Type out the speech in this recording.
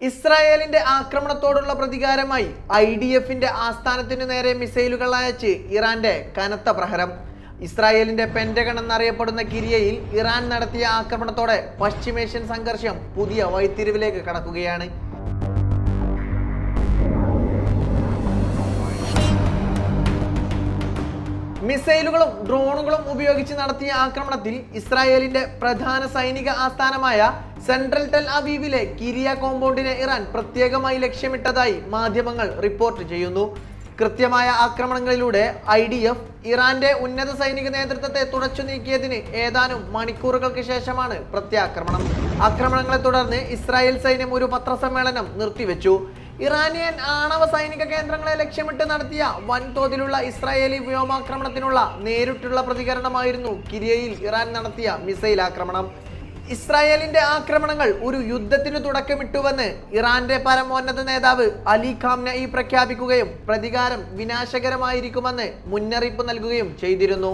ഇസ്രായേലിന്റെ ആക്രമണത്തോടുള്ള പ്രതികാരമായി I D എഫിന്റെ ആസ്ഥാനത്തിനു നേരെ മിസൈലുകൾ അയച്ച് ഇറാന്റെ കനത്ത പ്രഹരം. ഇസ്രായേലിന്റെ പെന്റഗൺ എന്നറിയപ്പെടുന്ന കിരിയയിൽ ഇറാൻ നടത്തിയ ആക്രമണത്തോടെ പശ്ചിമേഷ്യൻ സംഘർഷം പുതിയ വഴിത്തിരിവിലേക്ക് കടക്കുകയാണ്. മിസൈലുകളും ഡ്രോണുകളും ഉപയോഗിച്ച് നടത്തിയ ആക്രമണത്തിൽ ഇസ്രായേലിന്റെ പ്രധാന സൈനിക ആസ്ഥാനമായ സെൻട്രൽ ടെൽ അവീവിലെ കിരിയ കോമ്പൗണ്ടിനെ ഇറാൻ പ്രത്യേകമായി ലക്ഷ്യമിട്ടതായി മാധ്യമങ്ങൾ റിപ്പോർട്ട് ചെയ്യുന്നു. കൃത്യമായ ആക്രമണങ്ങളിലൂടെ ഐ ഡി എഫ് ഇറാന്റെ ഉന്നത സൈനിക നേതൃത്വത്തെ തുടച്ചു നീക്കിയതിന് ഏതാനും മണിക്കൂറുകൾക്ക് ശേഷമാണ് പ്രത്യാക്രമണം. ആക്രമണങ്ങളെ തുടർന്ന് ഇസ്രായേൽ സൈന്യം ഒരു പത്രസമ്മേളനം നിർത്തിവെച്ചു. ഇറാനിയൻ ആണവ സൈനിക കേന്ദ്രങ്ങളെ ലക്ഷ്യമിട്ട് നടത്തിയ വൻതോതിലുള്ള ഇസ്രായേലി വ്യോമാക്രമണത്തിനുള്ള നേരിട്ടുള്ള പ്രതികരണമായിരുന്നു കിരിയയിൽ ഇറാൻ നടത്തിയ മിസൈൽ ആക്രമണം. ഇസ്രായേലിന്റെ ആക്രമണങ്ങൾ ഒരു യുദ്ധത്തിന് തുടക്കമിട്ടുവെന്ന് ഇറാന്റെ പരമോന്നത നേതാവ് അലി ഖാംനയി പ്രഖ്യാപിക്കുകയും പ്രതികാരം വിനാശകരമായിരിക്കുമെന്ന് മുന്നറിയിപ്പ് നൽകുകയും ചെയ്തിരുന്നു.